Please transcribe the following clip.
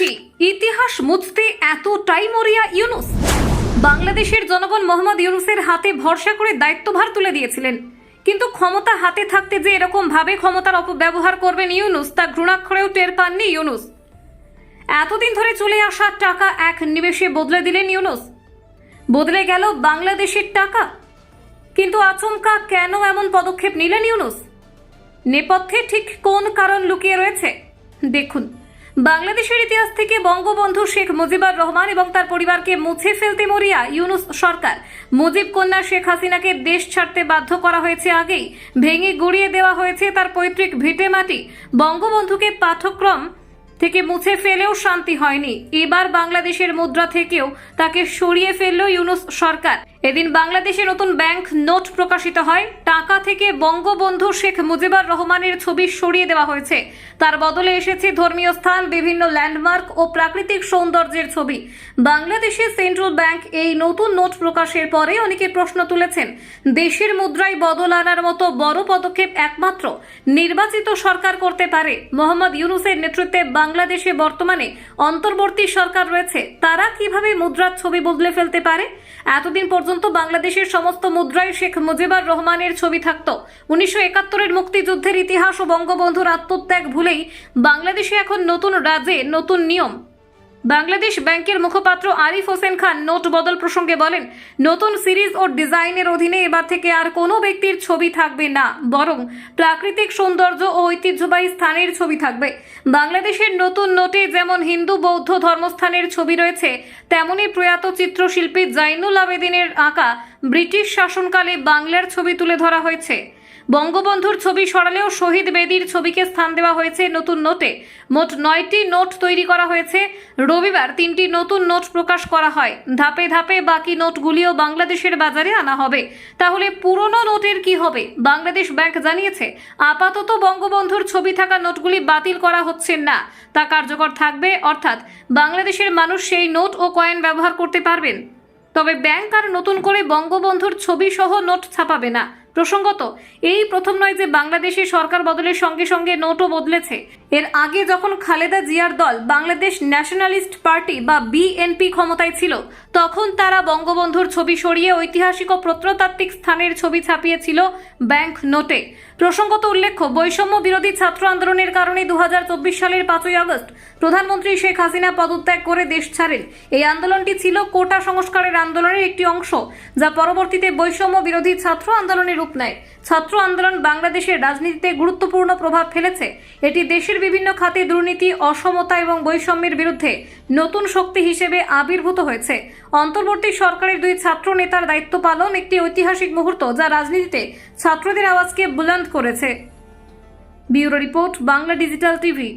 বলছি ইতিহাস মুছতে এতটাই মরিয়া ইউনুস। বাংলাদেশের জনগণ মোহাম্মদ ইউনুসের হাতে ভরসা করে দায়িত্বভার তুলে দিয়েছিলেন। কিন্তু ক্ষমতা হাতে থাকতে যে এরকম ভাবে ক্ষমতার অপব্যবহার করবেন ইউনুস, তা ঘৃণাক্ষরেও টের পাননি ইউনুস। এতদিন ধরে চলে আসা টাকা এক নিমেষে বদলে দিলেন ইউনুস। বদলে গেল বাংলাদেশের টাকা। কিন্তু আচমকা কেন এমন পদক্ষেপ নিলেন ইউনুস? নেপথ্যে ঠিক কোন কারণ লুকিয়ে রয়েছে? দেখুন। বাংলাদেশের ইতিহাস থেকে বঙ্গবন্ধু শেখ মুজিবুর রহমান এবং তার পরিবারকে মুছে ফেলতে মরিয়া ইউনুস সরকার। মুজিব কন্যা শেখ হাসিনাকে দেশ ছাড়তে বাধ্য করা হয়েছে আগেই। ভেঙে গুড়িয়ে দেওয়া হয়েছে তার পৈতৃক ভিটে মাটি। বঙ্গবন্ধুকে পাঠ্যক্রম থেকে মুছে ফেলেও শান্তি হয়নি। এবার বাংলাদেশের মুদ্রা থেকেও তাকে সরিয়ে ফেলল ইউনুস সরকার। এদিন বাংলাদেশে নতুন ব্যাংক নোট প্রকাশিত হয়। টাকা থেকে বঙ্গবন্ধু শেখ মুজিবুর রহমানের ছবি সরিয়ে দেওয়া হয়েছে। তার বদলে এসেছে ধর্মীয় স্থান, বিভিন্ন ল্যান্ডমার্ক ও প্রাকৃতিক সৌন্দর্যের ছবি। বাংলাদেশে সেন্ট্রাল ব্যাংক এই নতুন নোট প্রকাশের পরে অনেকে প্রশ্ন তুলেছেন, দেশের মুদ্রায় বদল আনার মতো বড় পদক্ষেপ একমাত্র নির্বাচিত সরকার করতে পারে। মোহাম্মদ ইউনুসের নেতৃত্বে বাংলাদেশে বর্তমানে অন্তর্বর্তী সরকার রয়েছে, তারা কীভাবে মুদ্রার ছবি বদলে ফেলতে পারে? এতদিন পর্যন্ত বাংলাদেশের সমস্ত মুদ্রায় শেখ মুজিবুর রহমানের ছবি থাকত। উনিশশো একাত্তরের মুক্তিযুদ্ধের ইতিহাস ও বঙ্গবন্ধুর আত্মত্যাগ ভুলেই বাংলাদেশে এখন নতুন রাজে নতুন নিয়ম। বাংলাদেশ ব্যাংকের মুখপাত্র আরিফ হোসেন খান নোট বদল প্রসঙ্গে বলেন, নতুন সিরিজ ও ডিজাইনের অধীনে এবার থেকে আর কোনো ব্যক্তির ছবি থাকবে না, বরং প্রাকৃতিক সৌন্দর্য ও ঐতিহ্যবাহী স্থানের ছবি থাকবে। বাংলাদেশের নতুন নোটে যেমন হিন্দু বৌদ্ধ ধর্মস্থানের ছবি রয়েছে, তেমনি প্রয়াত চিত্রশিল্পী জাইনুল আবেদিনের আঁকা ব্রিটিশ শাসনকালে বাংলার ছবি তুলে ধরা হয়েছে। বঙ্গবন্ধুর ছবি সরালেও শহীদ বেদির ছবিকে স্থান দেওয়া হয়েছে নতুন নোটে। মোট নয়টি নোট তৈরি করা হয়েছে। রবিবার তিনটি নতুন নোট প্রকাশ করা হয়। ধাপে ধাপে বাকি নোটগুলিও বাংলাদেশের বাজারে আনা হবে। তাহলে পুরনো নোটের কি হবে? বাংলাদেশ ব্যাংক জানিয়েছে, আপাতত বঙ্গবন্ধুর ছবি থাকা নোটগুলি বাতিল করা হচ্ছে না। তা কার্যকর থাকবে, অর্থাৎ বাংলাদেশের মানুষ সেই নোট ও কয়েন ব্যবহার করতে পারবেন। তবে ব্যাংক আর নতুন করে বঙ্গবন্ধুর ছবি সহ নোট ছাপাবে না। প্রসঙ্গত, এই প্রথম নয় যে বাংলাদেশে সরকার বদলের সঙ্গে সঙ্গে নোটও বদলেছে। এর আগে যখন খালেদা জিয়ার দল বাংলাদেশ ন্যাশনালিস্ট পার্টি বা বিএনপি ক্ষমতায় ছিল তখন তারা বঙ্গবন্ধুর ছবি সরিয়ে ঐতিহাসিক ও প্রত্নতাত্ত্বিক স্থানের ছবি ছাপিয়েছিল ব্যাংক নোটে। প্রসঙ্গত উল্লেখ্য, বৈষম্য বিরোধী ছাত্র আন্দোলনের কারণে দু হাজার চব্বিশ সালের পাঁচই আগস্ট প্রধানমন্ত্রী শেখ হাসিনা পদত্যাগ করে দেশ ছাড়েন। এই আন্দোলনটি ছিল কোটা সংস্কারের আন্দোলনের একটি অংশ, যা পরবর্তীতে বৈষম্য বিরোধী ছাত্র আন্দোলনের রূপ নেয়। ছাত্র আন্দোলন বাংলাদেশের রাজনীতিতে গুরুত্বপূর্ণ প্রভাব ফেলেছে। এটি দেশের বিভিন্ন খাতে দুর্নীতি, অসমতা এবং বৈষম্যের বিরুদ্ধে নতুন শক্তি হিসেবে আবির্ভূত হয়েছে। অন্তর্বর্তী সরকারের দুই ছাত্র নেতার দায়িত্ব পালন একটি ঐতিহাসিক মুহূর্ত যা রাজনীতিতে ছাত্রদের আওয়াজকে বুলন্দ করেছে। Bureau report, Bangla digital TV.